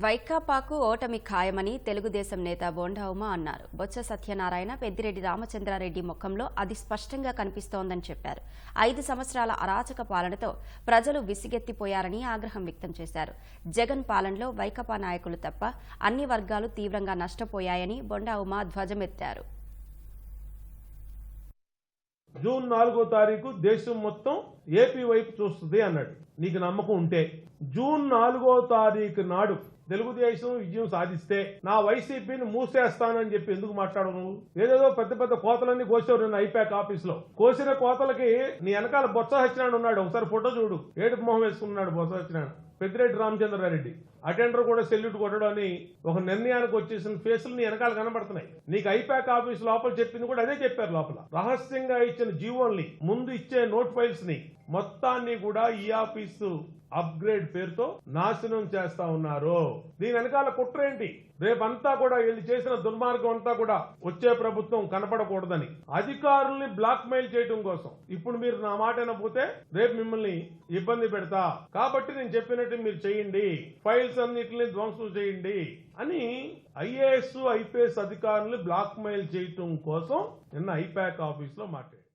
వైకాపాకు ఓటమి ఖాయమని తెలుగుదేశం నేత బోండా అన్నారు. బొత్స సత్యనారాయణ పెద్దిరెడ్డి రామచంద్రారెడ్డి ముఖంలో అది స్పష్టంగా కనిపిస్తోందని చెప్పారు. ఐదు సంవత్సరాల అరాచక పాలనతో ప్రజలు విసిగెత్తిపోయారని ఆగ్రహం వ్యక్తం చేశారు. జగన్ పాలనలో వైకాపా నాయకులు తప్ప అన్ని వర్గాలు తీవ్రంగా నష్టపోయాయని బొండావుమ ధ్వజమెత్తారు. జూన్ నాలుగో తారీఖు దేశం మొత్తం ఏపీ వైపు చూస్తుంది అన్నాడు. నీకు నమ్మకం ఉంటే. జూన్ నాలుగో తారీఖు నాడు తెలుగుదేశం విజయం సాధిస్తే నా వైసీపీని మూసేస్తానని చెప్పి ఎందుకు మాట్లాడవు నువ్వు? ఏదేదో పెద్ద పెద్ద కోతలన్నీ కోసావు నిన్న ఐపాక్ ఆఫీస్లో కోసిన కోతలకి నీ వెనకాల బొత్స సత్యనారాయణ ఉన్నాడు. ఒకసారి ఫోటో చూడు. ఏడుపు మొహం వేసుకున్నాడు బొత్స సత్యనారాయణ. పెద్దిరెడ్డి రామచంద్రారెడ్డి అటెండర్ కూడా సెల్యూట్ కొట్టడం అని ఒక నిర్ణయానికి వచ్చేసిన ఫేసులు నీ వెనకాల కనబడుతున్నాయి. నీకు ఐపాక్ ఆఫీస్ లోపల చెప్పింది కూడా అదే చెప్పారు లోపల. రహస్యంగా ఇచ్చిన జీవోల్ని ముందు ఇచ్చే నోట్ ఫైల్స్ని మొత్తాన్ని కూడా ఈ ఆఫీసు అప్గ్రేడ్ పేరుతో నాశనం చేస్తా ఉన్నారు. దీని వెనకాల కుట్ర ఏంటి? రేపంతా కూడా వీళ్ళు చేసిన దుర్మార్గం అంతా కూడా వచ్చే ప్రభుత్వం కనపడకూడదని. అధికారుల్ని బ్లాక్ మెయిల్ చేయడం కోసం. ఇప్పుడు మీరు నా మాట పోతే రేపు మిమ్మల్ని ఇబ్బంది పెడతా. కాబట్టి నేను చెప్పినట్టు మీరు చేయండి. ఫైల్స్ అన్నిటిని ధ్వంసం చేయండి అని ఐఏఎస్ ఐపీఎస్ అధికారుల్ని బ్లాక్ మెయిల్ చేయటం కోసం నిన్న ఐపాక్ ఆఫీస్లో మాట్లాడారు.